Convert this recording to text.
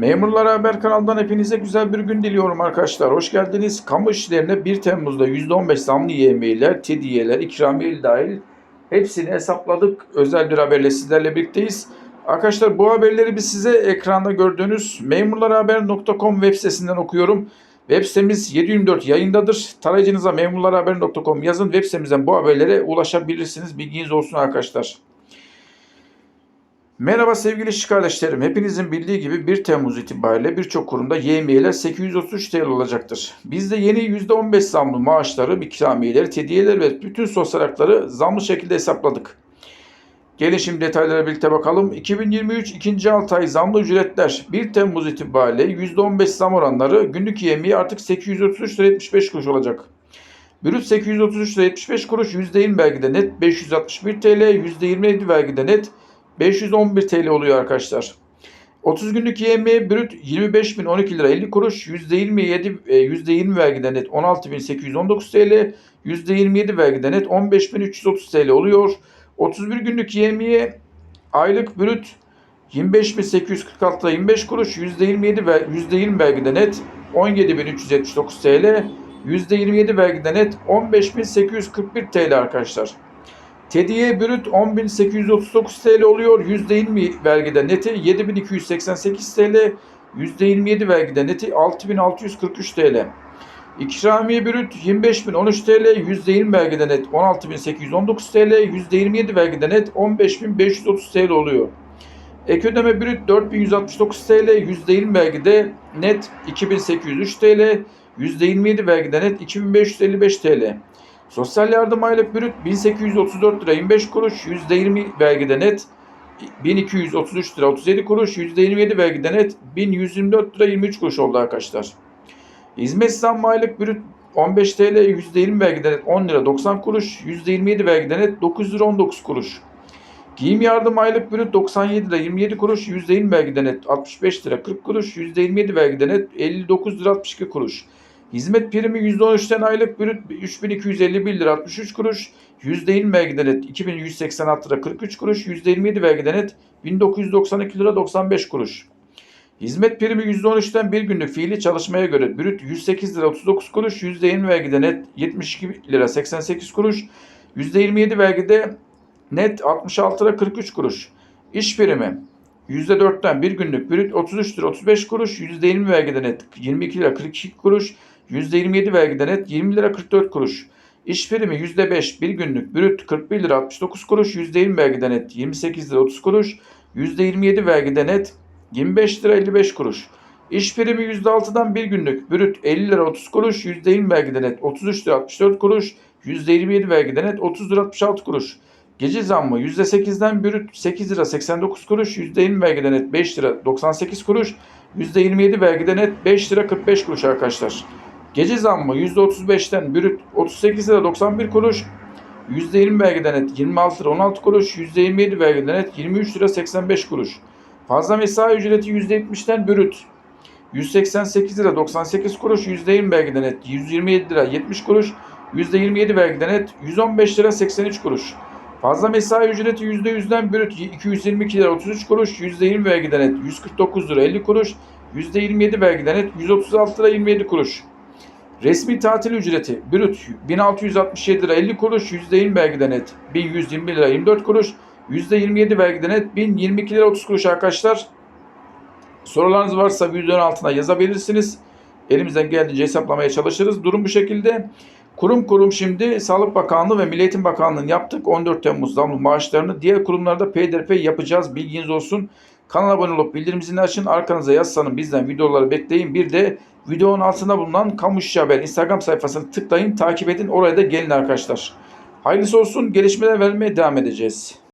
Memurlar Haber kanalından hepinize güzel bir gün diliyorum arkadaşlar. Hoş geldiniz. Kamu işlerine 1 Temmuz'da %15 zamlı yemeğiler, tediyeler, ikramiye dahil hepsini hesapladık. Özel bir haberle sizlerle birlikteyiz. Arkadaşlar bu haberleri biz size ekranda gördüğünüz memurlarhaber.com web sitesinden okuyorum. Web sitemiz 724 yayındadır. Tarayıcınıza memurlarhaber.com yazın. Web sitemizden bu haberlere ulaşabilirsiniz. Bilginiz olsun arkadaşlar. Merhaba sevgili işçi kardeşlerim. Hepinizin bildiği gibi 1 Temmuz itibariyle birçok kurumda YMY'ler 833 TL olacaktır. Biz de yeni %15 zamlı maaşları, ikramiyeleri, tediyeleri ve bütün sosyal hakları zamlı şekilde hesapladık. Gelin şimdi detaylara birlikte bakalım. 2023 ikinci 6 ay zamlı ücretler 1 Temmuz itibariyle %15 zam oranları günlük yemeği artık 833 lira 75 kuruş olacak. Brüt 833 lira 75 kuruş, %20 vergide net 561 TL, %27 vergide net 511 TL oluyor arkadaşlar. 30 günlük yemeğe brüt 25.012 lira 50 kuruş, %27 e, %20 vergide net 16.819 TL, %27 vergide net 15.330 TL oluyor. 31 günlük yemeğe aylık brüt 25.846 lira 25 kuruş, %27 ver, %20 vergide net 17.379 TL, %27 vergide net 15.841 TL arkadaşlar. Tediye brüt 10.839 TL oluyor. %20 vergide neti 7.288 TL. %27 vergide neti 6.643 TL. İkramiye brüt 25.013 TL. %20 vergide net 16.819 TL. %27 vergide net 15.530 TL oluyor. Ek ödeme brüt 4169 TL. %20 vergide net 2803 TL. %27 vergide net 2555 TL. Sosyal yardım aylık brüt 1834 lira 25 kuruş, %20 vergide net 1233 lira 37 kuruş, %27 vergide net 1124 lira 23 kuruş oldu arkadaşlar. Hizmet zammı aylık brüt 15 TL, %20 vergide net 10 lira 90 kuruş, %27 vergide net 9 lira 19 kuruş. Giyim yardım aylık brüt 97 lira 27 kuruş, %20 vergide net 65 lira 40 kuruş, %27 vergide net 59 lira 62 kuruş. Hizmet primi %13'ten aylık brüt 3251 lira 63 kuruş, %20 vergide net 2186 lira 43 kuruş, %27 vergide net 1992 lira 95 kuruş. Hizmet primi %13'ten bir günlük fiili çalışmaya göre brüt 108 lira 39 kuruş, %20 vergide net 72 lira 88 kuruş, %27 vergide net 66 lira 43 kuruş. İş primi %4'ten bir günlük brüt 33 lira 35 kuruş, %20 vergide net 22 lira 42 kuruş, %27 vergide net 20 lira 44 kuruş. İş primi %5 bir günlük brüt 41 lira 69 kuruş, %20 vergide net 28 lira 30 kuruş, %27 vergide net 25 lira 55 kuruş. İş primi %6'dan bir günlük brüt 50 lira 30 kuruş, %20 vergide net 33 lira 64 kuruş, %27 vergide net 30 lira 66 kuruş. Gece zammı %8'den brüt 8 lira 89 kuruş, %20 vergide net 5 lira 98 kuruş, %27 vergide net 5 lira 45 kuruş arkadaşlar. Gece zammı %35'ten brüt 38 lira 91 kuruş, %20 vergiden net 26 lira 16 kuruş, %27 vergiden net 23 lira 85 kuruş. Fazla mesai ücreti %70'ten brüt 188 lira 98 kuruş, %20 vergiden net 127 lira 70 kuruş, %27 vergiden net 115 lira 83 kuruş. Fazla mesai ücreti %100'den brüt 222 lira 33 kuruş, %20 vergiden net 149 lira 50 kuruş, %27 vergiden net 136 lira 27 kuruş. Resmi tatil ücreti brüt 1667 lira 50 kuruş, %20 vergide net 1121 lira 24 kuruş, %27 vergide net 1022 lira 30 kuruş arkadaşlar. Sorularınız varsa videonun altına yazabilirsiniz. Elimizden geldiğince hesaplamaya çalışırız. Durum bu şekilde. Kurum kurum şimdi Sağlık Bakanlığı ve Milli Eğitim Bakanlığı'nın yaptık 14 Temmuz zamlı maaşlarını diğer kurumlarda peyderpey yapacağız. Bilginiz olsun. Kanala abone olup bildirim zilini açın. Arkanıza yazsanın bizden videoları bekleyin. Bir de videonun altında bulunan Kamu İşçi Haber Instagram sayfasını tıklayın. Takip edin. Oraya da gelin arkadaşlar. Hayırlısı olsun. Gelişmeler vermeye devam edeceğiz.